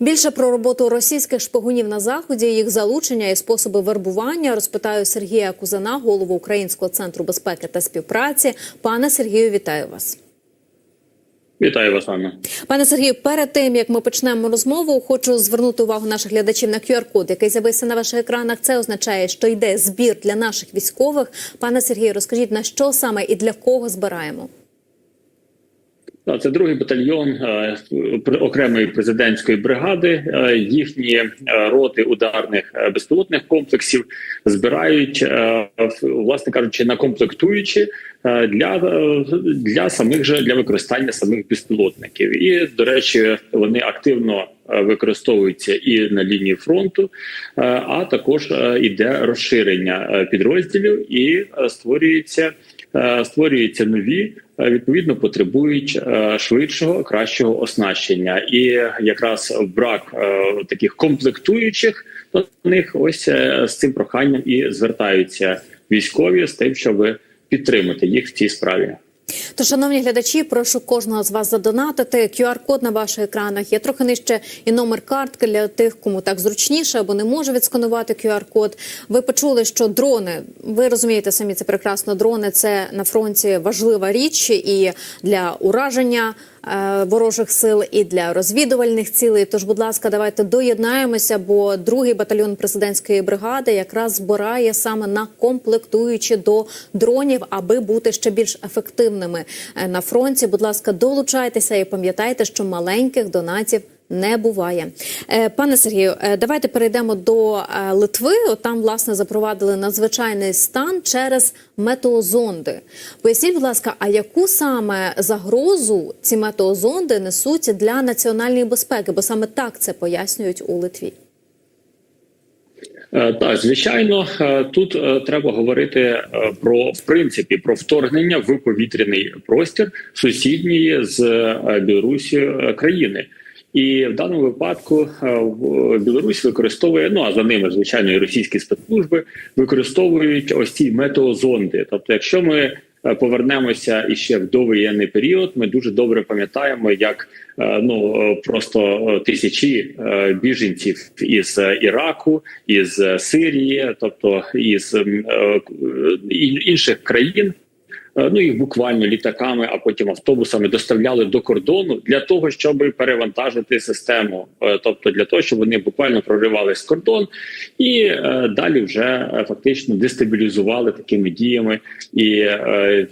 Більше про роботу російських шпигунів на заході, їх залучення і способи вербування розпитаю Сергія Кузана, голову Українського центру безпеки та співпраці. Пане Сергію, вітаю вас. Вітаю вас, Анна. Пане Сергію, перед тим як ми почнемо розмову, хочу звернути увагу наших глядачів на QR-код, який з'явився на ваших екранах. Це означає, що йде збір для наших військових. Пане Сергію, розкажіть на що саме і для кого збираємо? Так, Це другий батальйон е, окремої президентської бригади. Е, Їхні е, роти ударних безпілотних комплексів збирають, власне кажучи, на комплектуючі для, для самих же для використання самих безпілотників. І до речі, вони активно використовуються і на лінії фронту, а також іде розширення підрозділів і створюється. Е, Створюються нові, е, відповідно потребують е, швидшого, кращого оснащення, і якраз брак таких комплектуючих до них ось з цим проханням і звертаються військові з тим, щоб підтримати їх в цій справі. То, шановні глядачі, прошу кожного з вас задонатити. QR-код на ваших екранах є трохи нижче і номер картки для тих, кому так зручніше або не може відсканувати QR-код. Ви почули, що дрони, ви розумієте самі це прекрасно. Дрони це на фронті важлива річ і для ураження. Е, Ворожих сил і для розвідувальних цілей. Тож, будь ласка, давайте доєднаємося, бо другий батальйон президентської бригади якраз збирає саме на комплектуючі до дронів, аби бути ще більш ефективними е, на фронті. Будь ласка, долучайтеся і пам'ятайте, що маленьких донатів. Не буває, Е, пане Сергію. е, Давайте перейдемо до е, Литви. Там власне запровадили надзвичайний стан через метеозонди. Поясніть, будь ласка, а яку саме загрозу ці метеозонди несуть для національної безпеки? Бо саме так це пояснюють у Литві. Так, звичайно, тут треба говорити про в принципі про вторгнення в повітряний простір сусідньої з Білорусі країни. І в даному випадку е, Білорусь використовує ну а за ними звичайно і російські спецслужби використовують ось ці метеозонди. Тобто, якщо ми е, повернемося іще в довоєнний період, ми дуже добре пам'ятаємо, як е, ну просто тисячі біженців із Іраку, із Сирії, тобто із інших країн. Е, Ну їх буквально літаками, а потім автобусами доставляли до кордону для того, щоб перевантажити систему, Е, тобто для того, щоб вони буквально проривались кордон і е, далі вже фактично дестабілізували такими діями і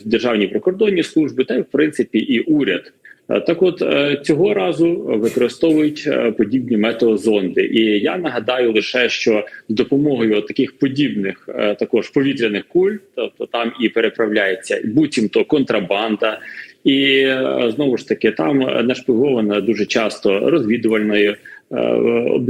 державні прикордонні служби, та й в принципі і уряд. Е, Так, от е, цього разу використовують е, подібні метеозонди, і я нагадаю лише, що з допомогою таких подібних також повітряних куль, тобто там і переправляється буцімто контрабанда, і знову ж таки там нашпигована дуже часто розвідувальною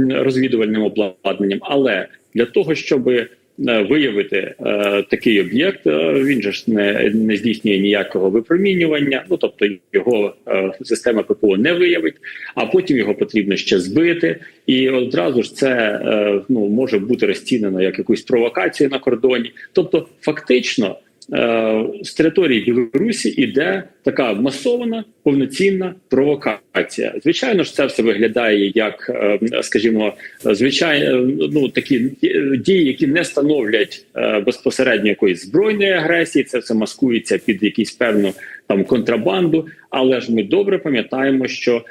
розвідувальним обладнанням. Але для того, щоб е, виявити е, такий об'єкт, е, він же ж не, не здійснює ніякого випромінювання. Ну тобто його е, система ППО не виявить, а потім його потрібно ще збити, і одразу ж це е, ну може бути розцінено як якусь провокацію на кордоні. Тобто, фактично. Е, З території Білорусі іде така масована повноцінна провокація. Звичайно ж, це все виглядає як, е, скажімо, звичайно, ну такі дії, які не становлять е, безпосередньо якоїсь збройної агресії. Це все маскується під якісь певну там контрабанду. Але ж ми добре пам'ятаємо, що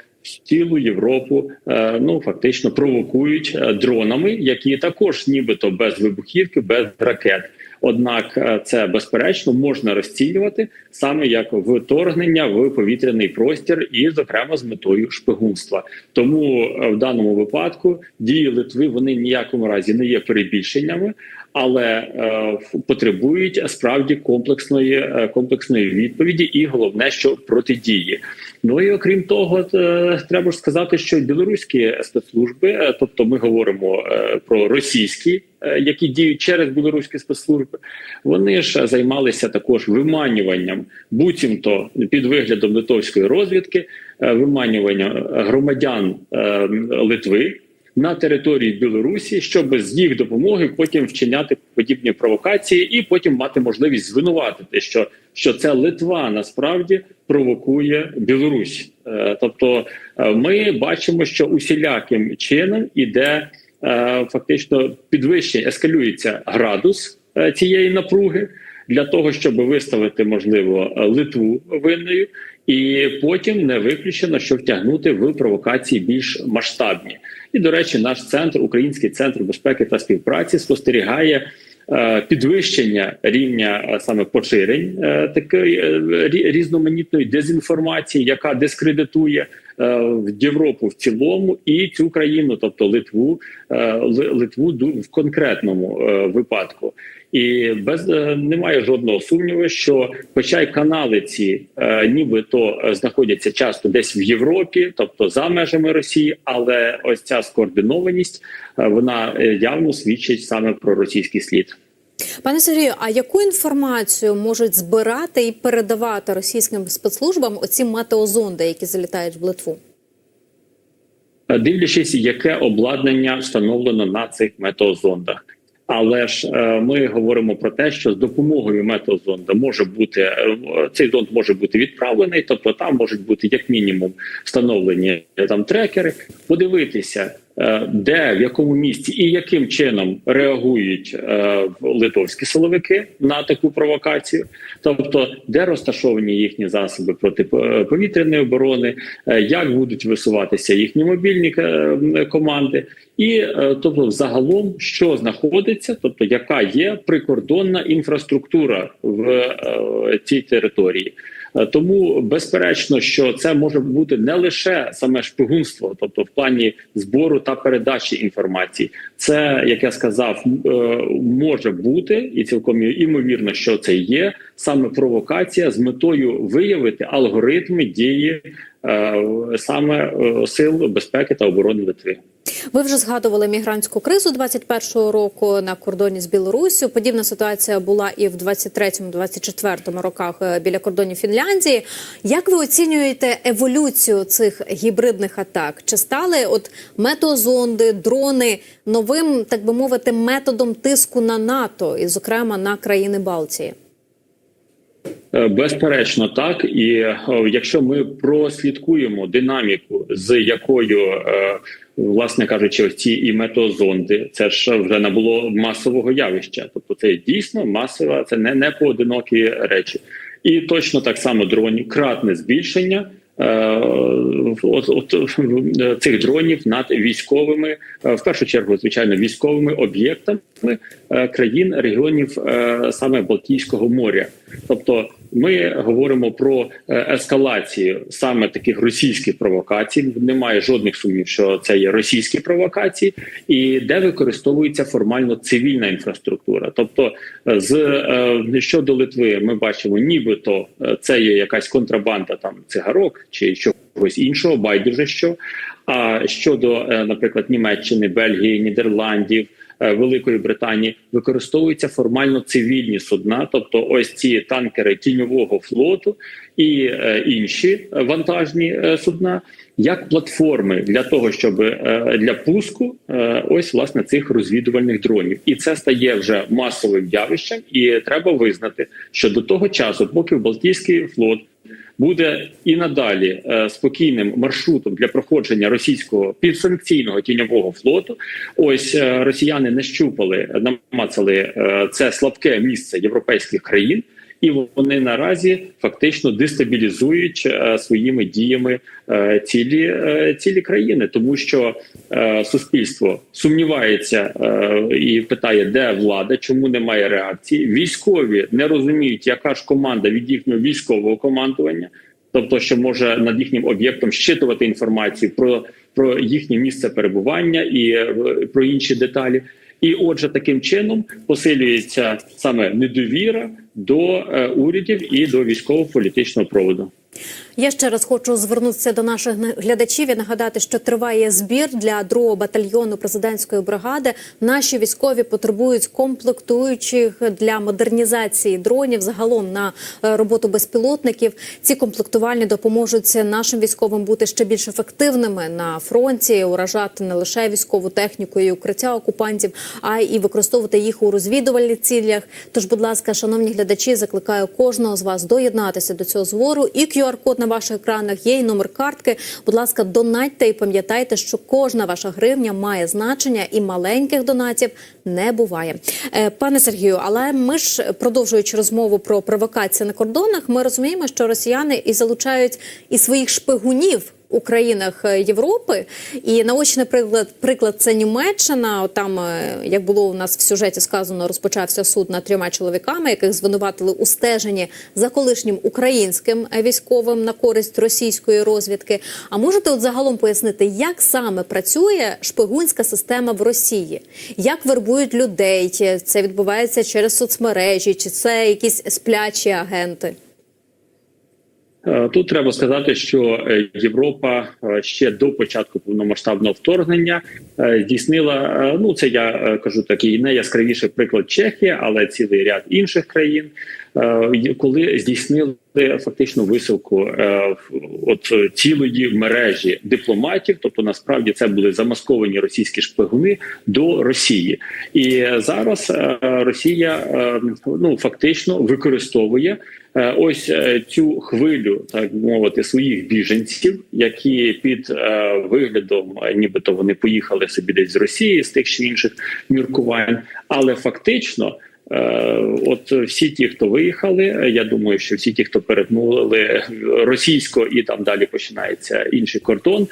цілу Європу е, ну фактично провокують е, дронами, які також, нібито без вибухівки, без ракет. Однак е, це безперечно можна розцінювати саме як вторгнення в повітряний простір, і зокрема з метою шпигунства. Тому е, в даному випадку дії Литви вони ніякому разі не є перебільшеннями, але е, потребують справді комплексної е, комплексної відповіді, і головне, що протидії. Ну і окрім того, е, треба ж сказати, що білоруські спецслужби, тобто ми говоримо про російські, які діють через білоруські спецслужби, вони ж займалися також виманюванням, буцімто під виглядом литовської розвідки, виманювання громадян Литви на території Білорусі, щоб з їх допомоги потім вчиняти подібні провокації, і потім мати можливість звинуватити, що, що це Литва насправді провокує Білорусь. Е, Тобто, е, ми бачимо, що усіляким чином іде е, фактично підвищення, ескалюється градус цієї напруги для того, щоб виставити можливо Литву винною, і потім не виключено, що втягнути в провокації більш масштабні. І до речі, наш центр, Український центр безпеки та співпраці, спостерігає. е, Підвищення рівня е, саме поширень е, такої е, різноманітної дезінформації, яка дискредитує е, в Європу в цілому і цю країну, тобто Литву, е, Литву в конкретному е, випадку. І без е, немає жодного сумніву, що, хоча й канали ці е, нібито е, знаходяться часто десь в Європі, тобто за межами Росії, але ось ця скоординованість е, вона е, явно свідчить саме про російський слід. Пане Сергію, а яку інформацію можуть збирати і передавати російським спецслужбам оці метеозонди, які залітають в Литву? Е, дивлячись, яке обладнання встановлено на цих метеозондах. Але ж е, ми говоримо про те, що з допомогою метеозонда може бути е, цей зонд може бути відправлений, тобто там можуть бути як мінімум встановлені там трекери, подивитися, де в якому місці і яким чином реагують е, литовські силовики на таку провокацію, тобто де розташовані їхні засоби протиповітряної оборони, е, як будуть висуватися їхні мобільні е, команди, і е, тобто, загалом, що знаходиться, тобто яка є прикордонна інфраструктура в е, цій території. Е, Тому безперечно, що це може бути не лише саме шпигунство, тобто в плані збору та передачі інформації. Це як я сказав, е, може бути і цілком імовірно, що це є саме провокація з метою виявити алгоритми дії е, саме сил безпеки та оборони Литви. Ви вже згадували мігрантську кризу 21-го року на кордоні з Білоруссю. Подібна ситуація була і в 23-24 роках е, біля кордонів Фінляндії. Як ви оцінюєте еволюцію цих гібридних атак? Чи стали от метеозонди, дрони новим, так би мовити, методом тиску на НАТО, і, зокрема, на країни Балтії? Е, Безперечно, так і е, якщо ми прослідкуємо динаміку, з якою, власне кажучи, ось ці і метеозонди, це ж вже набуло масового явища. Тобто, це дійсно масова, це не, не поодинокі речі, і точно так само дронів кратне збільшення. е, От, от цих дронів над військовими, е, в першу чергу, звичайно, військовими об'єктами е, країн регіонів саме Балтійського моря. Тобто, ми говоримо про е, ескалацію саме таких російських провокацій. Немає жодних сумнів, що це є російські провокації, і де використовується формально цивільна інфраструктура. Тобто, е, з е, щодо Литви, ми бачимо, нібито це є якась контрабанда там цигарок чи чогось іншого, байдуже що. А щодо, наприклад, Німеччини, Бельгії, Нідерландів. Е, Великої Британії використовуються формально цивільні судна, тобто ось ці танкери тіньового флоту і е, інші вантажні е, судна, як платформи для того, щоб для пуску ось власне цих розвідувальних дронів, і це стає вже масовим явищем, і треба визнати, що до того часу, поки Балтійський флот буде і надалі е, спокійним маршрутом для проходження російського підсанкційного тіньового флоту. Ось е, росіяни не щупали, намацали е, це слабке місце європейських країн. І вони наразі фактично дестабілізують е, своїми діями е, цілі е, цілі країни, тому що суспільство сумнівається і питає, де влада, чому немає реакції. Військові не розуміють, яка ж команда від їхнього військового командування, тобто, що може над їхнім об'єктом щитувати інформацію про, про їхнє місце перебування і про інші деталі. І, отже, таким чином посилюється саме недовіра до е, урядів і до військово-політичного проводу. Я ще раз хочу звернутися до наших глядачів і нагадати, що триває збір для другого батальйону президентської бригади. Наші військові потребують комплектуючих для модернізації дронів загалом на е, роботу безпілотників. Ці комплектувальні допоможуть нашим військовим бути ще більш ефективними на фронті, уражати не лише військову техніку і укриття окупантів, а й використовувати їх у розвідувальних цілях. Тож, будь ласка, шановні глядачі, закликаю кожного з вас доєднатися до цього звору. І QR-код на ваших екранах є і номер картки. Будь ласка, донатьте і пам'ятайте, що кожна ваша гривня має значення, і маленьких донатів не буває. Е, Пане Сергію, але ми ж продовжуючи розмову про провокації на кордонах, ми розуміємо, що росіяни і залучають і своїх шпигунів. У країнах е, Європи і наочний приклад приклад це Німеччина. Там, е, як було у нас в сюжеті сказано, розпочався суд над трьома чоловіками, яких звинуватили у стеженні за колишнім українським е, військовим на користь російської розвідки. А можете от загалом пояснити, як саме працює шпигунська система в Росії? Як вербують людей? Це відбувається через соцмережі, чи це якісь сплячі агенти? Е, Тут треба сказати, що е, Європа е, ще до початку повномасштабного вторгнення здійснила. Ну це я кажу такий найяскравіший приклад Чехії, але цілий ряд інших країн, коли здійснили фактично висилку е, от е, цілої мережі дипломатів. Тобто, насправді це були замасковані російські шпигуни до Росії, і зараз е, Росія е, ну фактично використовує. Е, Ось е, цю хвилю, так мовити, своїх біженців, які під е, виглядом, е, нібито вони поїхали собі десь з Росії з тих чи інших міркувань, але фактично. Е, От всі ті, хто виїхали, я думаю, що всі ті, хто перетнули російсько і там далі починається інший кордон,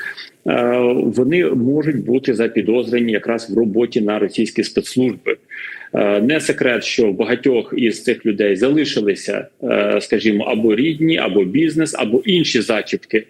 е, вони можуть бути запідозрені якраз в роботі на російські спецслужби. Е, Не секрет, що багатьох із цих людей залишилися, скажімо, або рідні, або бізнес, або інші зачіпки,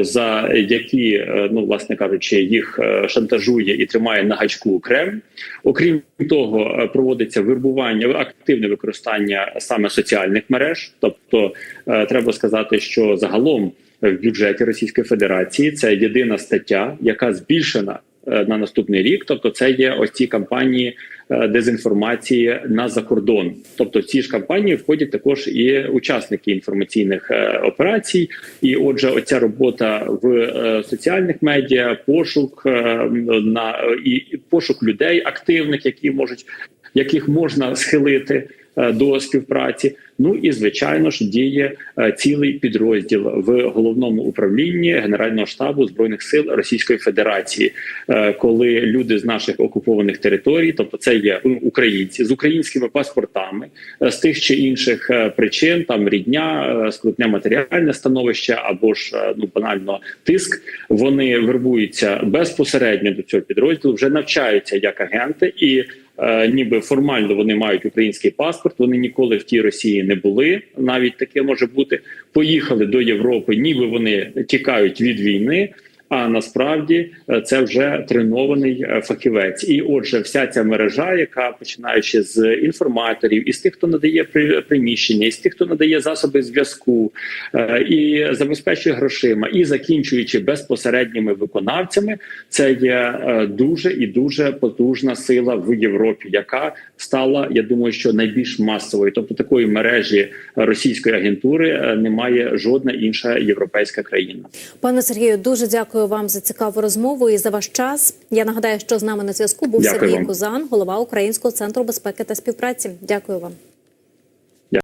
за які, е, ну власне кажучи, їх е, шантажує і тримає на гачку Кремль. Окрім того, е, проводиться вербування, активне використання саме соціальних мереж. Тобто, е, треба сказати, що загалом в бюджеті Російської Федерації це єдина стаття, яка збільшена е, на наступний рік. Тобто, це є ось ці кампанії е, дезінформації на закордон. Тобто, ці ж кампанії входять також і учасники інформаційних е, операцій. І, отже, оця робота в е, соціальних медіа, пошук е, на і пошук людей активних, які можуть яких можна схилити е, до співпраці. Ну і звичайно ж діє е, цілий підрозділ в головному управлінні Генерального штабу збройних сил Російської Федерації, е, коли люди з наших окупованих територій, тобто це є українці з українськими паспортами, е, з тих чи інших е, причин, там рідня, е, скрутне матеріальне становище або ж е, ну банально тиск. Вони вербуються безпосередньо до цього підрозділу, вже навчаються як агенти і. Е, ніби формально вони мають український паспорт. Вони ніколи в тій Росії не були. Навіть таке може бути. Поїхали до Європи, ніби вони тікають від війни. А насправді е, це вже тренований е, фахівець, і отже, вся ця мережа, яка починаючи з інформаторів, із тих, хто надає при- приміщення, із тих, хто надає засоби зв'язку е, і забезпечує грошима, і закінчуючи безпосередніми виконавцями, це є дуже і дуже потужна сила в Європі, яка стала, я думаю, що найбільш масовою. Тобто такої мережі російської агентури немає жодна інша європейська країна. Пане Сергію, дуже дякую вам за цікаву розмову і за ваш час. Я нагадаю, що з нами на зв'язку був Дякую Сергій. Кузан, голова Українського центру безпеки та співпраці. Дякую вам.